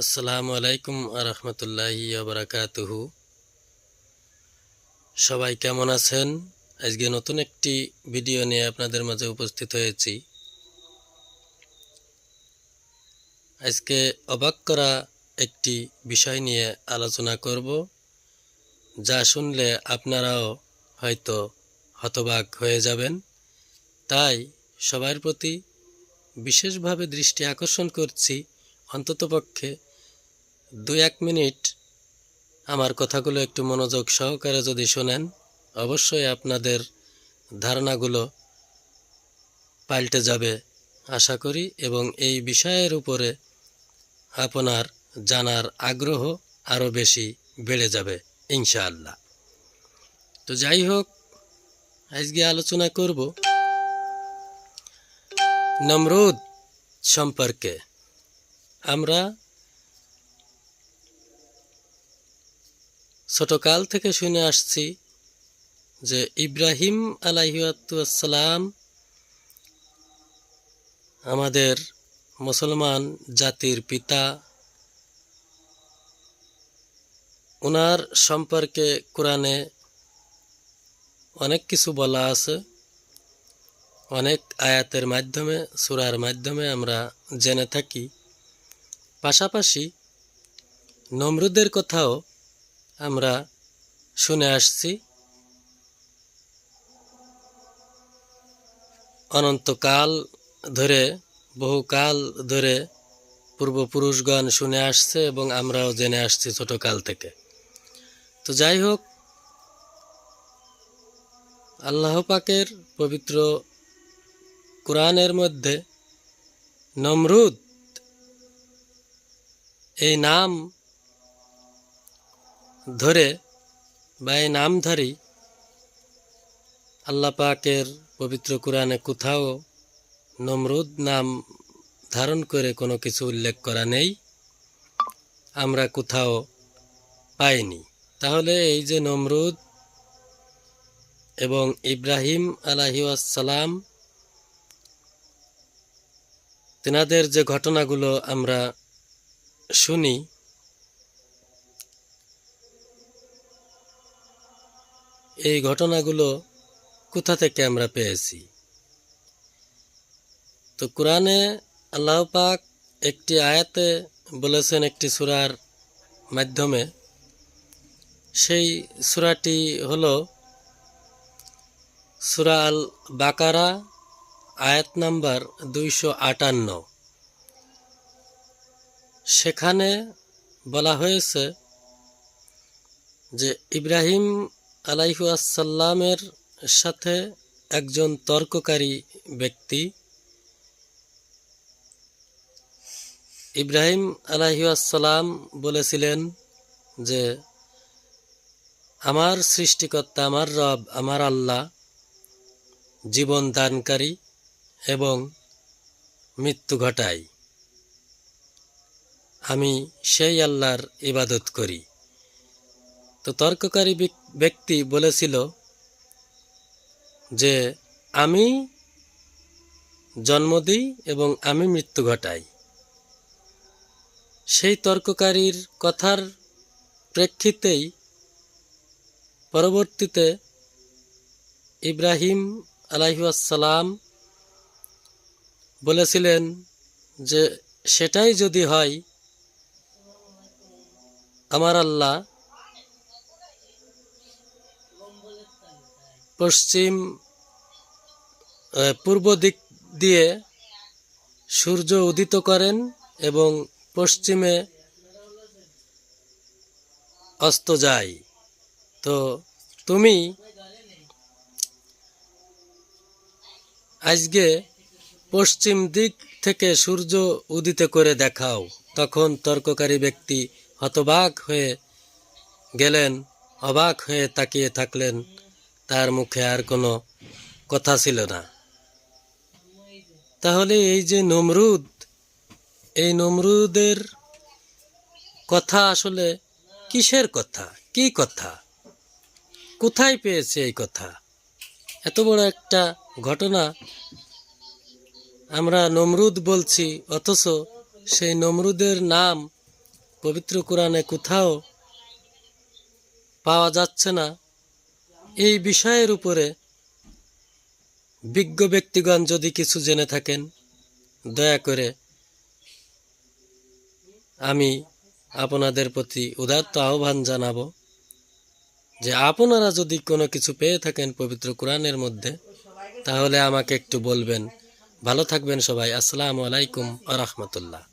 আসসালামু আলাইকুম আরহামতুল্লাহি বারাকাতুহু। সবাই কেমন আছেন? আজকে নতুন একটি ভিডিও নিয়ে আপনাদের মাঝে উপস্থিত হয়েছি। আজকে অবাক করা একটি বিষয় নিয়ে আলোচনা করব, যা শুনলে আপনারাও হয়তো হতবাক হয়ে যাবেন। তাই সবার প্রতি বিশেষভাবে দৃষ্টি আকর্ষণ করছি অন্ততপক্ষে দুই এক মিনিট আমার কথাগুলো একটু মনোযোগ সহকারে যদি শোনেন, অবশ্যই আপনাদের ধারণাগুলো পাল্টে যাবে আশা করি এবং এই বিষয়ের উপরে আপনার জানার আগ্রহ আরও বেশি বেড়ে যাবে, ইনশাআল্লাহ। তো যাই হোক, আজকে আলোচনা করব নমরুদ সম্পর্কে। আমরা ছোটকাল থেকে শুনে আসছি যে ইব্রাহিম আলাইহাতাম আমাদের মুসলমান জাতির পিতা। ওনার সম্পর্কে কোরআনে অনেক কিছু বলা আছে। অনেক আয়াতের মাধ্যমে, সুরার মাধ্যমে আমরা জেনে থাকি। পাশাপাশি নমরুদের কথাও আমরা শুনে আসছি। অনন্তকাল ধরে, বহুকাল ধরে পূর্বপুরুষগণ শুনে আসছে এবং আমরাও জেনে আসছি ছোটকাল থেকে। তো যাই হোক, আল্লাহ পাকের পবিত্র কোরআনের মধ্যে নমরুদ এই নাম ধরে বা এই নামধারী আল্লাহ পাকের পবিত্র কোরআনে কোথাও নমরুদ নাম ধারণ করে কোনো কিছু উল্লেখ করা নেই, আমরা কোথাও পাইনি। তাহলে এই যে নমরুদ এবং ইব্রাহিম আলাহিসাল্লাম তেনাদের যে ঘটনাগুলো আমরা শুনি। এই ঘটনাগুলো কোথা থেকে আমরা পেয়েছি? তো কোরআনে আল্লাহ পাক একটি আয়াতে বলেছেন একটি সুরার মাধ্যমে। সেই সুরাটি হলো সুরা আল বাকারা আয়াত নাম্বার দুইশো আটান্ন। সেখানে বলা হয়েছে যে ইব্রাহিম আলাইহু আসাল্লামের সাথে একজন তর্ককারী ব্যক্তি। ইব্রাহিম আলাইহু আসসালাম বলেছিলেন যে, আমার সৃষ্টিকর্তা, আমার রব, আমার আল্লাহ জীবন দানকারী এবং মৃত্যু ঘটায়। আমি সেই আল্লাহর ইবাদত করি। তো তর্ককারী ব্যক্তি বলেছিল যে, আমি জন্ম দিই এবং আমি মৃত্যু ঘটাই। সেই তর্ককারীর কথার প্রেক্ষিতেই পরবর্তীতে ইব্রাহিম আলাইহাসাল্লাম বলেছিলেন যে, সেটাই যদি হয় আমার আল্লাহ পশ্চিম পূর্ব দিক দিয়ে সূর্য উদিত করেন এবং পশ্চিমে অস্ত যায়। তো তুমি আজকে পশ্চিম দিক থেকে সূর্য উদিত করে দেখাও। তখন তর্ককারী ব্যক্তি হতবাক হয়ে গেলেন, অবাক হয়ে তাকিয়ে থাকলেন, তার মুখে আর কোনো কথা ছিল না। তাহলে এই যে নমরুদ, এই নমরুদের কথা আসলে কিসের কথা? কি কথা? কোথায় পেয়েছে এই কথা? এত বড় একটা ঘটনা আমরা নমরুদ বলছি, অথচ সেই নমরুদের নাম পবিত্র কোরআনে কোথাও পাওয়া যাচ্ছে না। এই বিষয়ের উপরে বিজ্ঞ ব্যক্তিগণ যদি কিছু জেনে থাকেন, দয়া করে আমি আপনাদের প্রতি উদাত্ত আহ্বান জানাব যে আপনারা যদি কোনো কিছু পেয়ে থাকেন পবিত্র কোরআনের মধ্যে, তাহলে আমাকে একটু বলবেন। ভালো থাকবেন সবাই। আসসালামু আলাইকুম আ রহমতুল্লাহ।